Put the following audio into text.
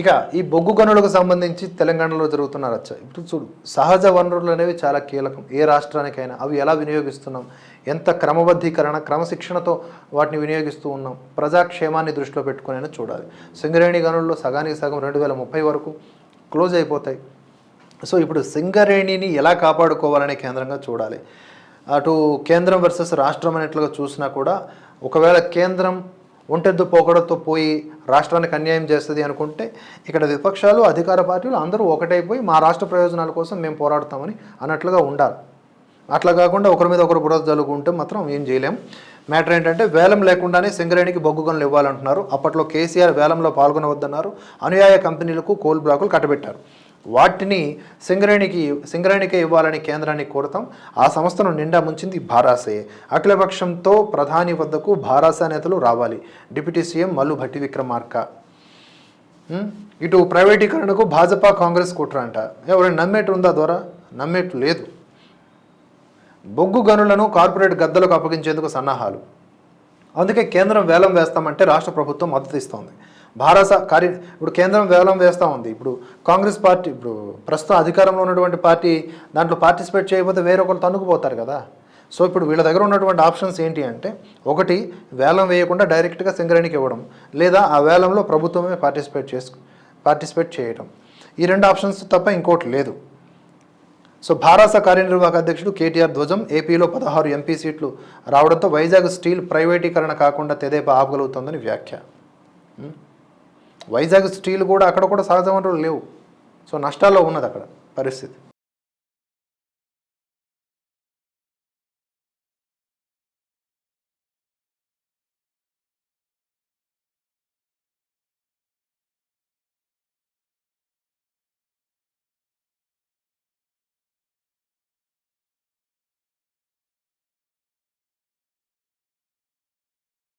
ఇక ఈ బొగ్గు గనులకు సంబంధించి తెలంగాణలో జరుగుతున్న రచ్చ. ఇప్పుడు చూడు సహజ వనరులు అనేవి చాలా కీలకం. ఏ రాష్ట్రానికైనా అవి ఎలా వినియోగిస్తున్నాం? ఎంత క్రమబద్ధీకరణ క్రమశిక్షణతో వాటిని వినియోగిస్తూ ఉన్నాం? ప్రజాక్షేమాన్ని దృష్టిలో పెట్టుకుని చూడాలి. సింగరేణి గనుల్లో సగానికి సగం రెండు వేల ముప్పై వరకు క్లోజ్ అయిపోతాయి. సో ఇప్పుడు సింగరేణిని ఎలా కాపాడుకోవాలనే కేంద్రంగా చూడాలి. అటు కేంద్రం వర్సెస్ రాష్ట్రం అనేట్లుగా చూసినా కూడా ఒకవేళ కేంద్రం ఒంటెద్దు పోకడతో పోయి రాష్ట్రానికి అన్యాయం చేస్తుంది అనుకుంటే ఇక్కడ విపక్షాలు అధికార పార్టీలు అందరూ ఒకటైపోయి మా రాష్ట్ర ప్రయోజనాల కోసం మేము పోరాడతామని అన్నట్లుగా ఉండాలి. అట్లా కాకుండా ఒకరి మీద ఒకరు బురద జల్లుకుంటే మాత్రం ఏం చేయలేం. మ్యాటర్ ఏంటంటే వేలం లేకుండానే సింగరేణికి బొగ్గు గనులు ఇవ్వాలంటున్నారు. అప్పట్లో కేసీఆర్ వేలంలో పాల్గొనవద్దన్నారు. అనుయాయ కంపెనీలకు కోల్ బ్లాకులు కట్టబెట్టారు. వాటిని సింగరేణికి సింగరేణికే ఇవ్వాలని కేంద్రాన్ని కోరతాం ఆ సంస్థను నిండా ముంచింది భారాసే. అఖిలపక్షంతో ప్రధాని వద్దకు భారాస నేతలు రావాలి. Deputy CM Mallu Bhatti Vikramarka. ఇటు ప్రైవేటీకరణకు భాజపా కాంగ్రెస్ కుట్ర అంట. ఎవరైనా నమ్మేటు ఉందా ద్వారా? నమ్మేటు లేదు బొగ్గు గనులను కార్పొరేట్ గద్దలకు అప్పగించేందుకు సన్నాహాలు. అందుకే కేంద్రం వేలం వేస్తామంటే రాష్ట్ర ప్రభుత్వం మద్దతు ఇస్తోంది. భారత కార్య ఇప్పుడు కేంద్రం వేలం వేస్తూ ఉంది. ఇప్పుడు కాంగ్రెస్ పార్టీ ఇప్పుడు ప్రస్తుతం అధికారంలో ఉన్నటువంటి పార్టీ దాంట్లో పార్టిసిపేట్ చేయకపోతే వేరొకరు తన్నుకుపోతారు కదా. సో ఇప్పుడు వీళ్ళ దగ్గర ఉన్నటువంటి ఆప్షన్స్ ఏంటి అంటే ఒకటి వేలం వేయకుండా డైరెక్ట్గా సింగరేణికి ఇవ్వడం లేదా ఆ వేలంలో ప్రభుత్వమే పార్టిసిపేట్ చేసు పార్టిసిపేట్ చేయడం ఈ రెండు ఆప్షన్స్ తప్ప ఇంకోటి లేదు. సో భారాస కార్యనిర్వాహక అధ్యక్షుడు కేటీఆర్ ధ్వజం ఏపీలో పదహారు ఎంపీ సీట్లు రావడంతో వైజాగ్ స్టీల్ ప్రైవేటీకరణ కాకుండా తెదేపా ఆపగలుగుతుందని వ్యాఖ్య. వైజాగ్ స్టీల్ కూడా అక్కడ కూడా సహజ వనరులు లేవు. సో నష్టాల్లో ఉన్నది అక్కడ పరిస్థితి.